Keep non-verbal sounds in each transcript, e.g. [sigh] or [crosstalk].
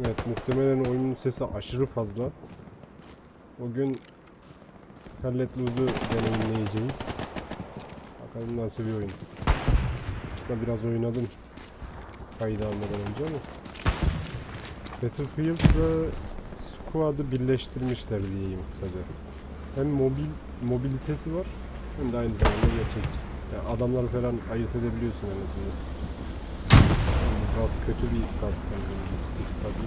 Evet muhtemelen oyunun sesi aşırı fazla. O gün Scarlet Lose'u deneyimleyeceğiz. Bakalım nasıl bir oyun. Aslında biraz oynadım. Kaydı almadan önce ama. Battlefield ve Squad'ı birleştirmişler diyeyim kısaca. Hem mobil mobilitesi var hem de aynı zamanda gerçekçi. Yani adamları falan ayırt edebiliyorsun en azından. Biraz kötü bir gaz sanırım. Sis gazı.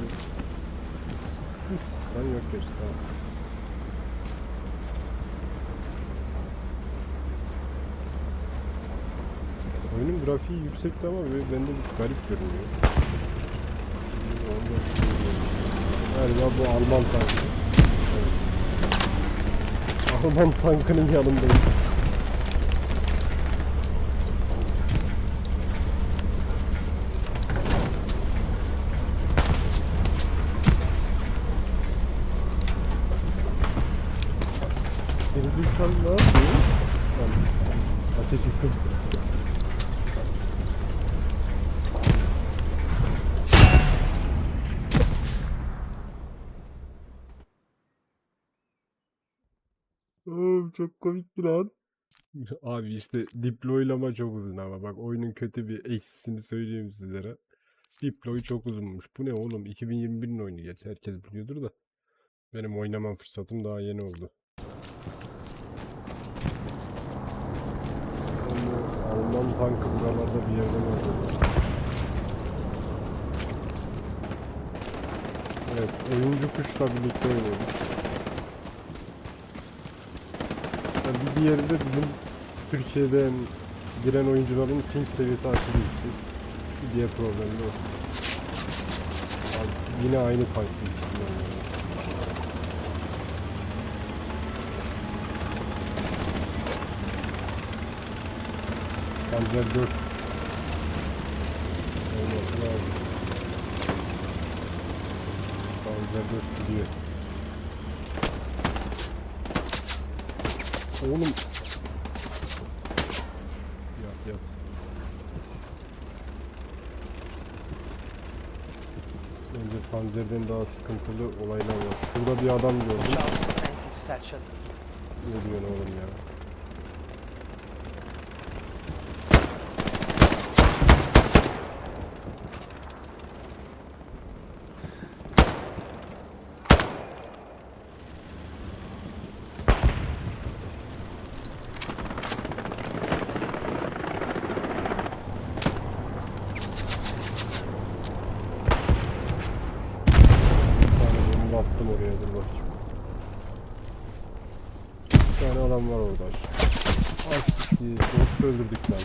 Hiç sis falan yok gerçi tamam. Oyunun grafiği yüksekti ama bende bir garip görünüyor. Galiba bu Alman tankı. Evet. Alman tankının yanındayım. Gerizekalı ne yapıyor? Ateş ettim. Oğlum çok komikti lan. [laughs] Abi işte deploylama çok uzun ama bak oyunun kötü bir eksisini söyleyeyim sizlere. Deploy çok uzunmuş. Bu ne oğlum 2021'in oyunu gerçi herkes biliyordur da. Benim oynama fırsatım daha yeni oldu. Ama Alman tankı buralarda bir yerde vardı. Evet, oyuncu kuşla birlikte oynuyoruz. Yani bir diğeri de bizim Türkiye'den giren oyuncuların ping seviyesi aşırı yüksek. Diğer problem de o. Abi yine aynı tank büyük. Panzer 4 olması lazım. Panzer 4 gidiyor. Oğlum. Yat yat. Bence Panzer'den daha sıkıntılı olaylar var. Şurada bir adam gördüm. Ne diyorsun oğlum ya? Tane adam var orada. Az siktir. Sonuçta öldürdük lan.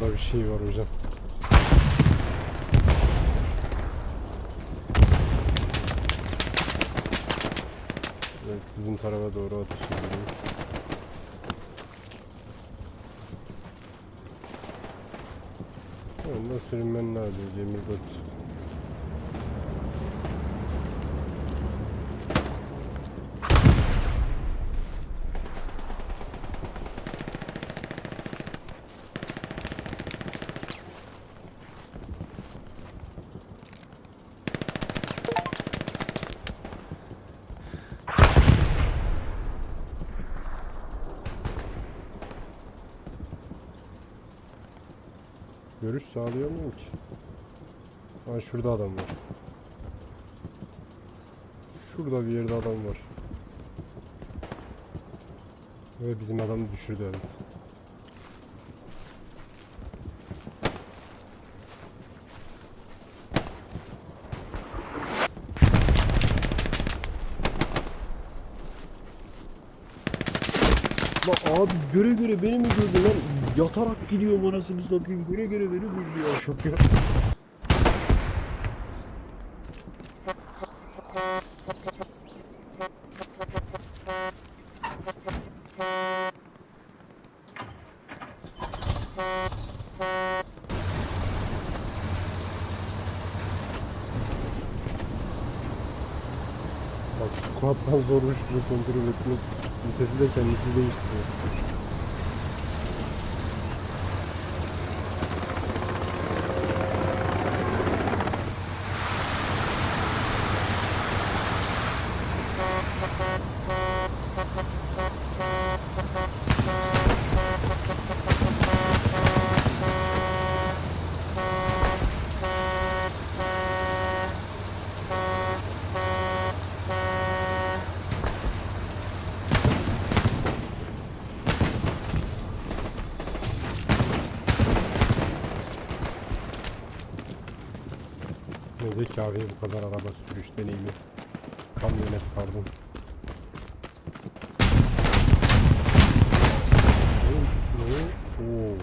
Orada bir şey var hocam. Evet, bizim tarafa doğru atış ediyor. Ondan sürünmen lazım Cemil Bot. Görüş sağlıyor muyum ki? Ha şurada adam var. Şurada bir yerde adam var. Ve bizim adamı düşürdü evet. Lan abi göre göre beni mi gördü lan? Yatarak gidiyor anasını satayım. Göre göre beni. Şok ya. Bak squat'tan zormuş bunu kontrol etmek. Vitesi de kendisi değişti. Abi bu kadar araba sürüş deneyimi. Kamyonet pardon. Oo.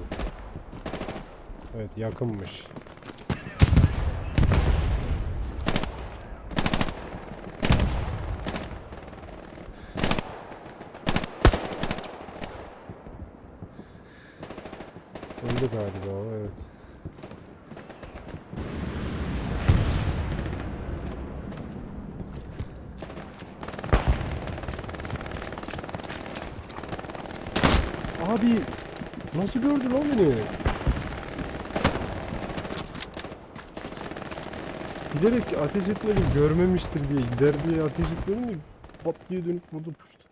Evet yakınmış. Öldü galiba o evet. Abi nasıl gördü lan beni? Bilerek ateş etmedim görmemiştir diye gider diye ateş etmedim mi? Pat diye dönüp vurdu puştu.